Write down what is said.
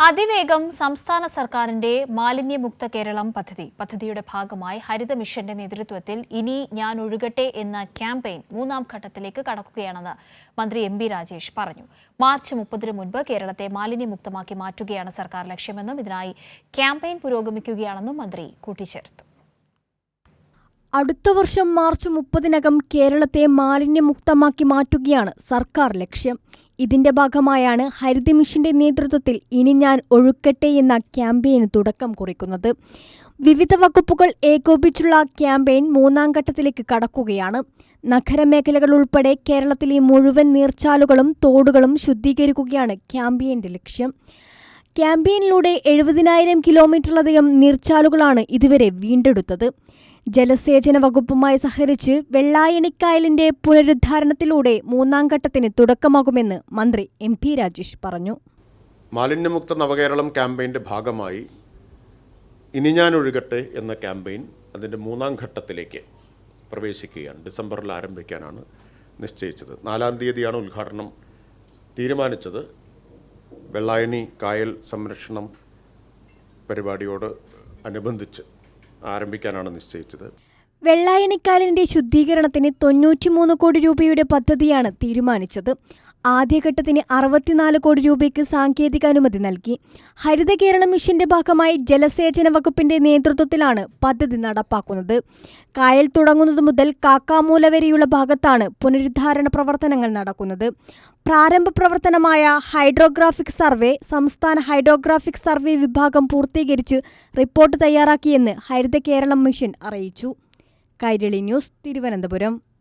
അതിവേഗം സംസ്ഥാന സർക്കാരിന്റെ മാലിന്യമുക്ത കേരളം പദ്ധതി. പദ്ധതിയുടെ ഭാഗമായി ഹരിത മിഷന്റെ നേതൃത്വത്തിൽ ഇനി ഞാൻ ഒഴുകട്ടെ എന്ന ക്യാമ്പയിൻ മൂന്നാം ഘട്ടത്തിലേക്ക് കടക്കുകയാണെന്ന് മന്ത്രി എം ബി രാജേഷ് പറഞ്ഞു. മാർച്ച് മുപ്പതിനു മുൻപ് കേരളത്തെ മാലിന്യമുക്തമാക്കി മാറ്റുകയാണ് സർക്കാർ ലക്ഷ്യമെന്നും ഇതിനായി ക്യാമ്പയിൻ പുരോഗമിക്കുകയാണെന്നും മന്ത്രി കൂട്ടിച്ചേർത്തു. അടുത്ത വർഷം മാർച്ച് മുപ്പതിനകം കേരളത്തെ മാലിന്യമുക്തമാക്കി മാറ്റുകയാണ് സർക്കാർ ലക്ഷ്യം. ഇതിന്റെ ഭാഗമായാണ് ഹരിത മിഷന്റെ നേതൃത്വത്തിൽ ഇനി ഞാൻ ഒഴുക്കട്ടെ എന്ന ക്യാമ്പയിന് തുടക്കം കുറിക്കുന്നത്. വിവിധ വകുപ്പുകൾ ഏകോപിച്ചുള്ള ക്യാമ്പയിൻ മൂന്നാം ഘട്ടത്തിലേക്ക് കടക്കുകയാണ്. നഗരമേഖലകൾ ഉൾപ്പെടെ കേരളത്തിലെ മുഴുവൻ നീർച്ചാലുകളും തോടുകളും ശുദ്ധീകരിക്കുകയാണ് ക്യാമ്പയിന്റെ ലക്ഷ്യം. ക്യാമ്പയിനിലൂടെ എഴുപതിനായിരം കിലോമീറ്ററിലധികം നീർച്ചാലുകളാണ് ഇതുവരെ വീണ്ടെടുത്തത്. ജലസേചന വകുപ്പുമായി സഹകരിച്ച് വെള്ളായണിക്കായലിന്റെ പുനരുദ്ധാരണത്തിലൂടെ മൂന്നാം ഘട്ടത്തിന് തുടക്കമാകുമെന്ന് മന്ത്രി എം പി രാജേഷ് പറഞ്ഞു. മാലിന്യമുക്ത നവകേരളം ക്യാമ്പയിന്റെ ഭാഗമായി ഇനി ഞാൻ ഒഴുകട്ടെ എന്ന ക്യാമ്പയിൻ അതിന്റെ മൂന്നാം ഘട്ടത്തിലേക്ക് പ്രവേശിക്കുകയാണ്. ഡിസംബറിൽ ആരംഭിക്കാനാണ് നിശ്ചയിച്ചത്. നാലാം തീയതിയാണ് ഉദ്ഘാടനം തീരുമാനിച്ചത്. വെള്ളായണി കായൽ സംരക്ഷണം പരിപാടിയോട് അനുബന്ധിച്ച് ആരംഭിക്കാനാണ് നിശ്ചയിച്ചത്. വെള്ളായണിക്കാലിന്റെ ശുദ്ധീകരണത്തിന് തൊണ്ണൂറ്റിമൂന്ന് കോടി രൂപയുടെ പദ്ധതിയാണ് തീരുമാനിച്ചത്. ആദ്യഘട്ടത്തിന് അറുപത്തിനാല് കോടി രൂപയ്ക്ക് സാങ്കേതിക അനുമതി നൽകി. ഹരിത കേരള മിഷന്റെ ഭാഗമായി ജലസേചന വകുപ്പിന്റെ നേതൃത്വത്തിലാണ് പദ്ധതി നടപ്പാക്കുന്നത്. കായൽ തുടങ്ങുന്നത് മുതൽ കാക്കാമൂല വരെയുള്ള ഭാഗത്താണ് പുനരുദ്ധാരണ പ്രവർത്തനങ്ങൾ നടക്കുന്നത്. പ്രാരംഭ പ്രവർത്തനമായ ഹൈഡ്രോഗ്രാഫിക് സർവേ സംസ്ഥാന ഹൈഡ്രോഗ്രാഫിക് സർവേ വിഭാഗം പൂർത്തീകരിച്ച് റിപ്പോർട്ട് തയ്യാറാക്കിയെന്ന് ഹരിത കേരളം മിഷൻ അറിയിച്ചു. കൈരളി ന്യൂസ് തിരുവനന്തപുരം.